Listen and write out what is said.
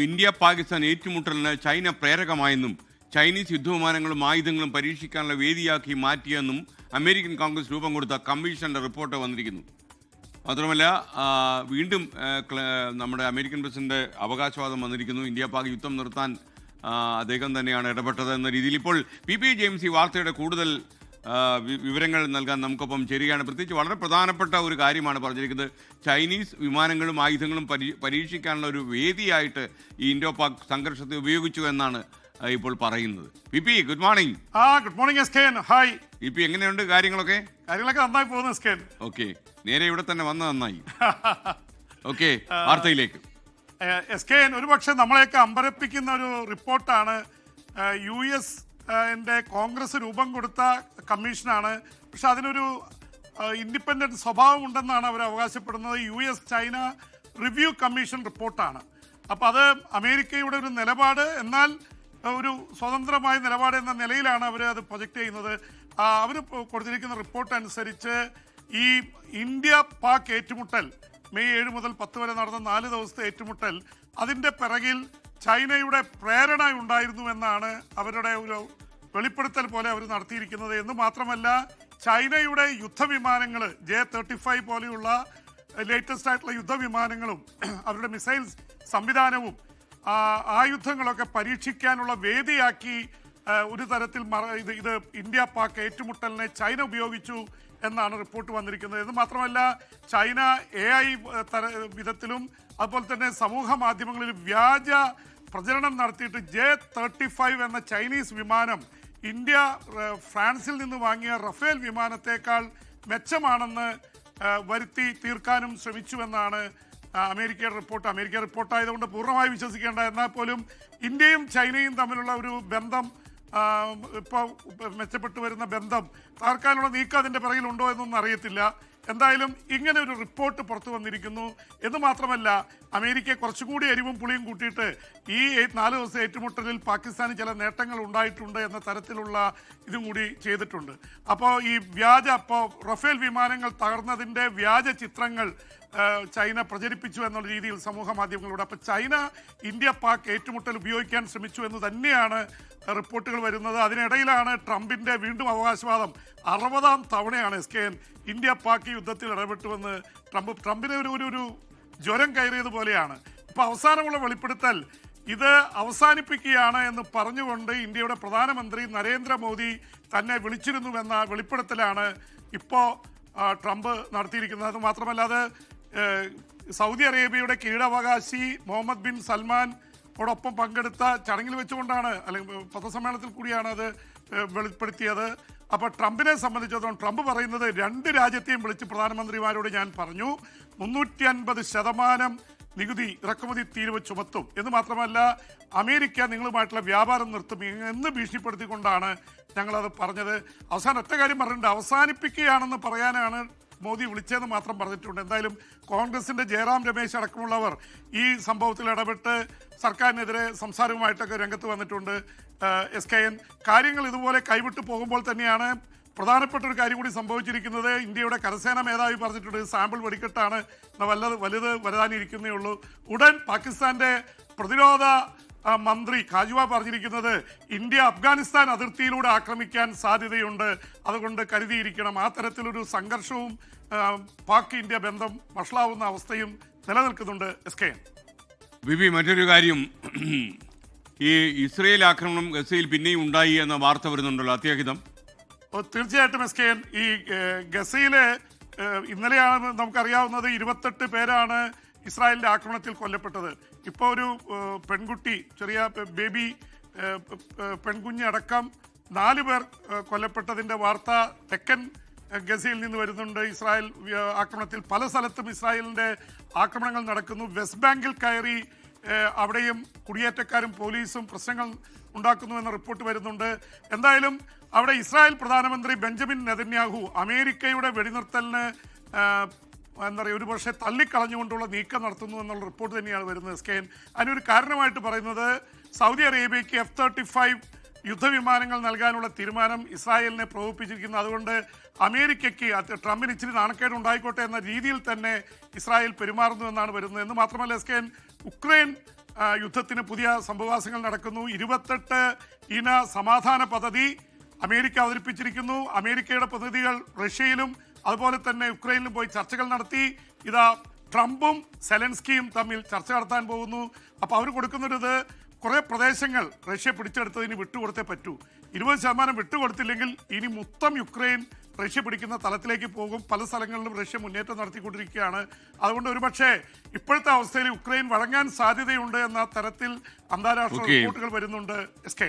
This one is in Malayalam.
ഇന്ത്യ പാകിസ്ഥാൻ ഏറ്റുമുട്ടലിന് ചൈന പ്രേരകമായെന്നും ചൈനീസ് യുദ്ധവിമാനങ്ങളും ആയുധങ്ങളും പരീക്ഷിക്കാനുള്ള വേദിയാക്കി മാറ്റിയെന്നും അമേരിക്കൻ കോൺഗ്രസ് രൂപം കൊടുത്ത കമ്മീഷന്റെ റിപ്പോർട്ട് വന്നിരിക്കുന്നു. മാത്രമല്ല വീണ്ടും നമ്മുടെ അമേരിക്കൻ പ്രസിഡന്റ് അവകാശവാദം വന്നിരിക്കുന്നു. ഇന്ത്യ പാക് യുദ്ധം നിർത്താൻ അദ്ദേഹം തന്നെയാണ് ഇടപെട്ടത് എന്ന രീതിയിൽ ഇപ്പോൾ പി. പി. ജെയിംസ് ഈ വാർത്തയുടെ കൂടുതൽ വിവരങ്ങൾ നൽകാൻ നമുക്കൊപ്പം ചേരുകയാണ്. പ്രത്യേകിച്ച് വളരെ പ്രധാനപ്പെട്ട ഒരു കാര്യമാണ് പറഞ്ഞിരിക്കുന്നത്. ചൈനീസ് വിമാനങ്ങളും ആയുധങ്ങളും പരീ പരീക്ഷിക്കാനുള്ള ഒരു വേദിയായിട്ട് ഈ ഇൻഡോ പാക് സംഘർഷത്തെ ഉപയോഗിച്ചു എന്നാണ് ഇപ്പോൾ പറയുന്നത്. പി പി ഗുഡ് മോർണിംഗ് ആ good morning S K hi P P എങ്ങനെയുണ്ട് കാര്യങ്ങളൊക്കെ? കാര്യങ്ങളൊക്കെ നന്നായി പോകുന്നു എസ് കെ ഓക്കെ. നേരെ ഇവിടെ തന്നെ വന്ന നന്നായി. ഓക്കെ വാർത്തയിലേക്ക്. എസ് കെ ഒരുപക്ഷെ നമ്മളെയൊക്കെ അമ്പരപ്പിക്കുന്ന ഒരു റിപ്പോർട്ടാണ് യു എസ് എന്റെ കോൺഗ്രസ് രൂപം കൊടുത്ത കമ്മീഷനാണ്. പക്ഷെ അതിനൊരു ഇൻഡിപെൻഡന്റ് സ്വഭാവം ഉണ്ടെന്നാണ് അവർ അവകാശപ്പെടുന്നത്. U S China review commission റിപ്പോർട്ടാണ്. അപ്പോൾ അത് അമേരിക്കയുടെ ഒരു നിലപാട് എന്നാൽ ഒരു സ്വതന്ത്രമായ നിലപാട് എന്ന നിലയിലാണ് അവർ അത് പ്രൊജക്റ്റ് ചെയ്യുന്നത്. അവർ കൊടുത്തിരിക്കുന്ന റിപ്പോർട്ട് അനുസരിച്ച് ഈ ഇന്ത്യ പാക് ഏറ്റുമുട്ടൽ മെയ് ഏഴ് മുതൽ പത്ത് വരെ നടന്ന നാല് ദിവസത്തെ ഏറ്റുമുട്ടൽ അതിന്റെ പിറകിൽ ചൈനയുടെ പ്രേരണ ഉണ്ടായിരുന്നു എന്നാണ് അവരുടെ ഒരു വെളിപ്പെടുത്തൽ പോലെ അവർ നടത്തിയിരിക്കുന്നത്. എന്ന് മാത്രമല്ല ചൈനയുടെ യുദ്ധവിമാനങ്ങൾ ജെ തേർട്ടി ഫൈവ് പോലെയുള്ള ലേറ്റസ്റ്റ് ആയിട്ടുള്ള യുദ്ധവിമാനങ്ങളും അവരുടെ മിസൈൽ സംവിധാനവും ആയുധങ്ങളൊക്കെ പരീക്ഷിക്കാനുള്ള വേദിയാക്കി ഒരു തരത്തിൽ ഇത് ഇത് ഇന്ത്യ പാക് ഏറ്റുമുട്ടലിനെ ചൈന ഉപയോഗിച്ചു എന്നാണ് റിപ്പോർട്ട് വന്നിരിക്കുന്നത്. ഇത് മാത്രമല്ല ചൈന എ ഐ തര വിധത്തിലും അതുപോലെ തന്നെ സമൂഹ മാധ്യമങ്ങളിൽ വ്യാജ പ്രചരണം നടത്തിയിട്ട് ജെ തേർട്ടി ഫൈവ് എന്ന ചൈനീസ് വിമാനം ഇന്ത്യ ഫ്രാൻസിൽ നിന്ന് വാങ്ങിയ റഫേൽ വിമാനത്തേക്കാൾ മെച്ചമാണെന്ന് വരുത്തി തീർക്കാനും ശ്രമിച്ചുവെന്നാണ് അമേരിക്കയുടെ റിപ്പോർട്ട്. അമേരിക്ക റിപ്പോർട്ടായതുകൊണ്ട് പൂർണമായി വിശ്വസിക്കേണ്ട എന്നാൽ പോലും ഇന്ത്യയും ചൈനയും തമ്മിലുള്ള ഒരു ബന്ധം ഇപ്പോൾ മെച്ചപ്പെട്ടു വരുന്ന ബന്ധം തകർക്കാനുള്ള നീക്കം അതിന്റെ പിറകിലുണ്ടോ എന്നൊന്നും അറിയത്തില്ല. എന്തായാലും ഇങ്ങനെ ഒരു റിപ്പോർട്ട് പുറത്തു വന്നിരിക്കുന്നു. എന്ന് മാത്രമല്ല അമേരിക്ക കുറച്ചുകൂടി എരിവും പുളിയും കൂട്ടിയിട്ട് ഈ നാല് ദിവസം ഏറ്റുമുട്ടലിൽ പാകിസ്ഥാന് ചില നേട്ടങ്ങൾ ഉണ്ടായിട്ടുണ്ട് എന്ന തരത്തിലുള്ള ഇതും കൂടി ചെയ്തിട്ടുണ്ട്. അപ്പോൾ ഈ വ്യാജ അപ്പോൾ റഫേൽ വിമാനങ്ങൾ തകർന്നതിന്റെ വ്യാജ ചിത്രങ്ങൾ ചൈന പ്രചരിപ്പിച്ചു എന്നുള്ള രീതിയിൽ സമൂഹ മാധ്യമങ്ങളിലൂടെ അപ്പോൾ ചൈന ഇന്ത്യ പാക് ഏറ്റുമുട്ടൽ ഉപയോഗിക്കാൻ ശ്രമിച്ചു എന്ന് തന്നെയാണ് റിപ്പോർട്ടുകൾ വരുന്നത്. അതിനിടയിലാണ് ട്രംപിന്റെ വീണ്ടും അവകാശവാദം. അറുപതാം തവണയാണ് S K N India Pak യുദ്ധത്തിൽ ഇടപെട്ടുവെന്ന് ട്രംപ് ട്രംപിന് ഒരു ഒരു ഒരു ജ്വരം കയറിയതുപോലെയാണ് ഇപ്പൊ അവസാനമുള്ള വെളിപ്പെടുത്തൽ ഇത് അവസാനിപ്പിക്കുകയാണ് എന്ന് പറഞ്ഞുകൊണ്ട് ഇന്ത്യയുടെ പ്രധാനമന്ത്രി നരേന്ദ്രമോദി തന്നെ വിളിച്ചിരുന്നുവെന്ന വെളിപ്പെടുത്തലാണ് ഇപ്പോൾ ട്രംപ് നടത്തിയിരിക്കുന്നത്. മാത്രമല്ല അത് സൗദി അറേബ്യയുടെ കീഴവകാശി മുഹമ്മദ് ബിൻ സൽമാൻ ഓടൊപ്പം പങ്കെടുത്ത ചടങ്ങിൽ വെച്ചുകൊണ്ടാണ് അല്ലെങ്കിൽ പത്രസമ്മേളനത്തിൽ കൂടിയാണ് അത് വെളിപ്പെടുത്തിയത്. അപ്പോൾ ട്രംപിനെ സംബന്ധിച്ചിടത്തോളം ട്രംപ് പറയുന്നത് രണ്ട് രാജ്യത്തെയും വിളിച്ച് പ്രധാനമന്ത്രിമാരോട് ഞാൻ പറഞ്ഞു. മുന്നൂറ്റി അൻപത് ശതമാനം നികുതി ഇറക്കുമതി തീരുവ ചുമത്തും. എന്ന് മാത്രമല്ല അമേരിക്ക നിങ്ങളുമായിട്ടുള്ള വ്യാപാരം നിർത്തും എന്ന് ഭീഷണിപ്പെടുത്തിക്കൊണ്ടാണ് ഞങ്ങളത് പറഞ്ഞത്. അവസാനം ഒറ്റ കാര്യം പറഞ്ഞിട്ടുണ്ട്. അവസാനിപ്പിക്കുകയാണെന്ന് പറയാനാണ് മോദി വിളിച്ചതെന്ന് മാത്രം പറഞ്ഞിട്ടുണ്ട്. എന്തായാലും കോൺഗ്രസിന്റെ ജയറാം രമേശ് അടക്കമുള്ളവർ ഈ സംഭവത്തിൽ ഇടപെട്ട് സർക്കാരിനെതിരെ സംസാരവുമായിട്ടൊക്കെ രംഗത്ത് വന്നിട്ടുണ്ട്. S K N. കാര്യങ്ങൾ ഇതുപോലെ കൈവിട്ടു പോകുമ്പോൾ തന്നെയാണ് പ്രധാനപ്പെട്ട ഒരു കാര്യം കൂടി സംഭവിച്ചിരിക്കുന്നത്. ഇന്ത്യയുടെ കരസേന മേധാവി പറഞ്ഞിട്ടുണ്ട് സാമ്പിൾ വെടിക്കെട്ടാണ്. വല്ലത് വലുത് വരാനിരിക്കുന്നേ ഉള്ളൂ. ഉടൻ പാകിസ്ഥാന്റെ പ്രതിരോധ മന്ത്രി കാജുവ പറഞ്ഞിരിക്കുന്നത് ഇന്ത്യ അഫ്ഗാനിസ്ഥാൻ അതിർത്തിയിലൂടെ ആക്രമിക്കാൻ സാധ്യതയുണ്ട്. അതുകൊണ്ട് കരുതിയിരിക്കണം ആ തരത്തിലൊരു സംഘർഷവും ആ, പാക് ഇന്ത്യ ബന്ധം വഷളാവുന്ന അവസ്ഥയും നിലനിൽക്കുന്നുണ്ട് എസ് കെ പി മറ്റൊരു കാര്യം. ഈ ഇസ്രയേൽ ആക്രമണം ഗസയിൽ പിന്നെയും ഉണ്ടായി എന്ന വാർത്ത വരുന്നുണ്ടല്ലോ അത്യാഹിതം. തീർച്ചയായിട്ടും എസ് കെ എൻ. ഈ ഗസയിലെ ഇന്നലെയാണ് നമുക്കറിയാവുന്നത് ഇരുപത്തെട്ട് പേരാണ് ഇസ്രായേലിന്റെ ആക്രമണത്തിൽ കൊല്ലപ്പെട്ടത്. ഇപ്പോൾ ഒരു പെൺകുട്ടി ചെറിയ ബേബി പെൺകുഞ്ഞടക്കം നാല് പേർ കൊല്ലപ്പെട്ടതിന്റെ വാർത്ത തെക്കൻ ഗസയിൽ നിന്ന് വരുന്നുണ്ട്. ഇസ്രായേൽ ആക്രമണത്തിൽ പല സ്ഥലത്തും ഇസ്രായേലിന്റെ ആക്രമണങ്ങൾ നടക്കുന്നു. വെസ്റ്റ് ബാങ്കിൽ കയറി അവിടെയും കുടിയേറ്റക്കാരും പോലീസും പ്രശ്നങ്ങൾ ഉണ്ടാക്കുന്നു എന്ന റിപ്പോർട്ട് വരുന്നുണ്ട്. എന്തായാലും അവിടെ ഇസ്രായേൽ പ്രധാനമന്ത്രി ബെഞ്ചമിൻ നെതന്യാഹു അമേരിക്കയുടെ വെടിനിർത്തലിന് എന്താ പറയുക ഒരു പക്ഷേ തള്ളിക്കളഞ്ഞുകൊണ്ടുള്ള നീക്കം നടത്തുന്നു എന്നുള്ള റിപ്പോർട്ട് തന്നെയാണ് വരുന്നത്. സ്കെയിൻ അതിനൊരു കാരണമായിട്ട് പറയുന്നത് സൗദി അറേബ്യയ്ക്ക് എഫ് തേർട്ടി ഫൈവ് യുദ്ധവിമാനങ്ങൾ നൽകാനുള്ള തീരുമാനം ഇസ്രായേലിനെ പ്രകോപിപ്പിച്ചിരിക്കുന്നു അതുകൊണ്ട് അമേരിക്കയ്ക്ക് ട്രംപിന് ഇച്ചിരി നാണക്കേട് ഉണ്ടായിക്കോട്ടെ എന്ന രീതിയിൽ തന്നെ ഇസ്രായേൽ പെരുമാറുന്നു എന്നാണ് വരുന്നത്. എന്ന് മാത്രമല്ല എസ് കെ ഉക്രൈൻ യുദ്ധത്തിന് പുതിയ സംഭവവാസങ്ങൾ നടക്കുന്നു. ഇരുപത്തെട്ട് ഇന സമാധാന പദ്ധതി അമേരിക്ക അവതരിപ്പിച്ചിരിക്കുന്നു. അമേരിക്കയുടെ പദ്ധതികൾ റഷ്യയിലും അതുപോലെ തന്നെ യുക്രൈനിലും പോയി ചർച്ചകൾ നടത്തി. ഇതാ ട്രംപും സെലൻസ്കിയും തമ്മിൽ ചർച്ച നടത്താൻ പോകുന്നു. അപ്പോൾ അവർ കൊടുക്കുന്നൊരിത് കുറേ പ്രദേശങ്ങൾ റഷ്യ പിടിച്ചെടുത്തതിന് വിട്ടുകൊടുത്തേ പറ്റൂ. ഇരുപത് ശതമാനം വിട്ടുകൊടുത്തില്ലെങ്കിൽ ഇനി മൊത്തം യുക്രൈൻ റഷ്യ പിടിക്കുന്ന തലത്തിലേക്ക് പോകും. പല സ്ഥലങ്ങളിലും റഷ്യ മുന്നേറ്റം നടത്തിക്കൊണ്ടിരിക്കുകയാണ്. അതുകൊണ്ട് ഒരുപക്ഷെ ഇപ്പോഴത്തെ അവസ്ഥയിൽ യുക്രൈൻ വഴങ്ങാൻ സാധ്യതയുണ്ട് എന്ന തരത്തിൽ അന്താരാഷ്ട്ര റിപ്പോർട്ടുകൾ വരുന്നുണ്ട്. S K